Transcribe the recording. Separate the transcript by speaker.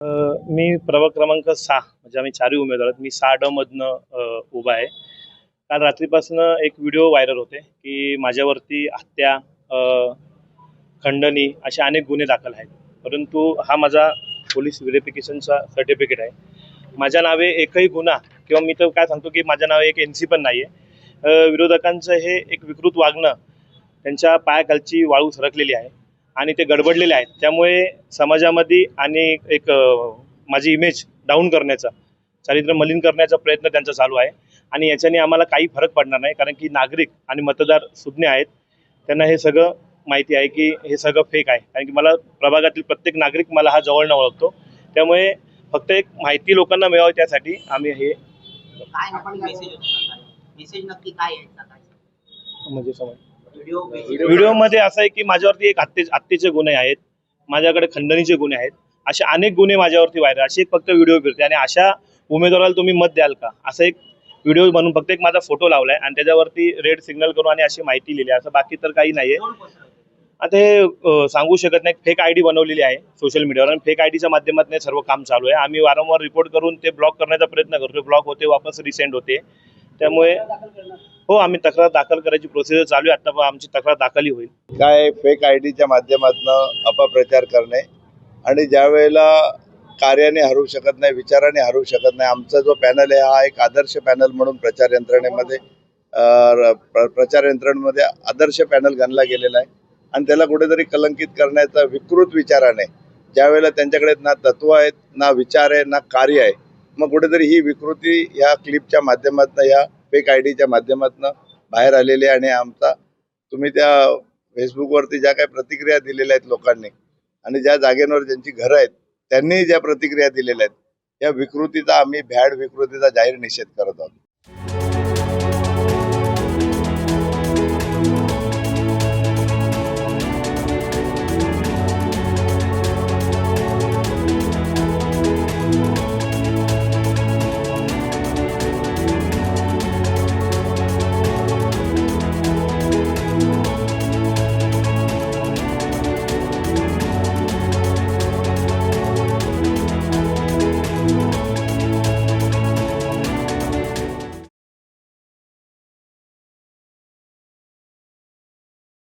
Speaker 1: मी प्रभाग क्रमांक सहा म्हणजे आम्ही चारही उमेदवार आहेत. मी सहा ड मधनं उभा आहे. काल रात्रीपासून एक व्हिडिओ व्हायरल होते की माझ्यावरती हत्या खंडणी असे अनेक गुन्हे दाखल आहेत. परंतु हा माझा पोलीस व्हेरिफिकेशनचा सर्टिफिकेट आहे. माझ्या नावे एकही गुन्हा किंवा मी तर काय सांगतो की माझ्या नावे एक एन सी पण नाही आहे विरोधकांचं हे एक विकृत वागणं त्यांच्या पायाखालची वाळू सरकलेली आहे. आणि ते गडबडलेले आहेत. त्यामुळे समाजामध्ये आणि एक माझी इमेज डाऊन करण्याचा चारित्र्य मलिन करण्याचा प्रयत्न त्यांचा चालू आहे. आणि याच्याने आम्हाला काही फरक पडणार नाही कारण की नागरिक आणि मतदार सुज्ञ आहेत. त्यांना हे सगळं माहिती आहे की हे सगळं फेक आहे. कारण की मला प्रभागातील प्रत्येक नागरिक मला हा जवळनं ओळखतो. त्यामुळे फक्त एक माहिती लोकांना मिळावी त्यासाठी आम्ही हे
Speaker 2: काय आपण मेसेज मेसेज नक्की काय आहे? याचा? काय
Speaker 1: म्हणजे समज व्हिडिओमध्ये असं आहे की माझ्यावरती एक हत्ये हत्येचे गुन्हे आहेत माझ्याकडे खंडणीचे गुन्हे आहेत असे अनेक गुन्हे माझ्यावरती व्हायरल असे एक फक्त व्हिडिओ फिरते आणि अशा उमेदवाराला तुम्ही मत द्याल का? असं एक व्हिडिओ म्हणून फक्त एक माझा फोटो लावलाय आणि त्याच्यावरती रेड सिग्नल करून आणि अशी माहिती लिहिली आहे. असं बाकी तर काही नाहीये. आता हे सांगू शकत नाही. फेक आयडी बनवलेली आहे सोशल मीडियावर आणि फेक आयडीच्या माध्यमातून सर्व काम चालू आहे. आम्ही वारंवार रिपोर्ट करून ते ब्लॉक करण्याचा प्रयत्न करतो ब्लॉक होते वापस रिसेंड होते. त्यामुळे हो आम्ही तक्रार दाखल करायची प्रोसिजर चालू आहे. आता पण आमची तक्रार दाखलही होईल.
Speaker 3: काय फेक आय डीच्या माध्यमातून अपप्रचार करणे आणि ज्या वेळेला कार्याने हरू शकत नाही विचाराने हरू शकत नाही आमचा जो पॅनल आहे हा एक आदर्श पॅनल म्हणून प्रचार यंत्रणेमध्ये प्रचार यंत्रणेमध्ये आदर्श पॅनल गणला गेलेला आहे. आणि त्याला कुठेतरी कलंकित करण्याचा विकृत विचाराने ज्यावेळेला त्यांच्याकडे ना तत्व आहेत ना विचार आहे ना कार्य आहे मग कुठेतरी ही विकृती या क्लिपच्या माध्यमातून या फेक आय डीच्या माध्यमातून बाहेर आलेली आहे आणि आमचा तुम्ही त्या फेसबुकवरती ज्या काही प्रतिक्रिया दिलेल्या आहेत लोकांनी आणि ज्या जागेवर ज्यांची घरं आहेत त्यांनी ज्या प्रतिक्रिया दिलेल्या आहेत या विकृतीचा आम्ही भ्याड विकृतीचा जाहीर निषेध करत आहोत.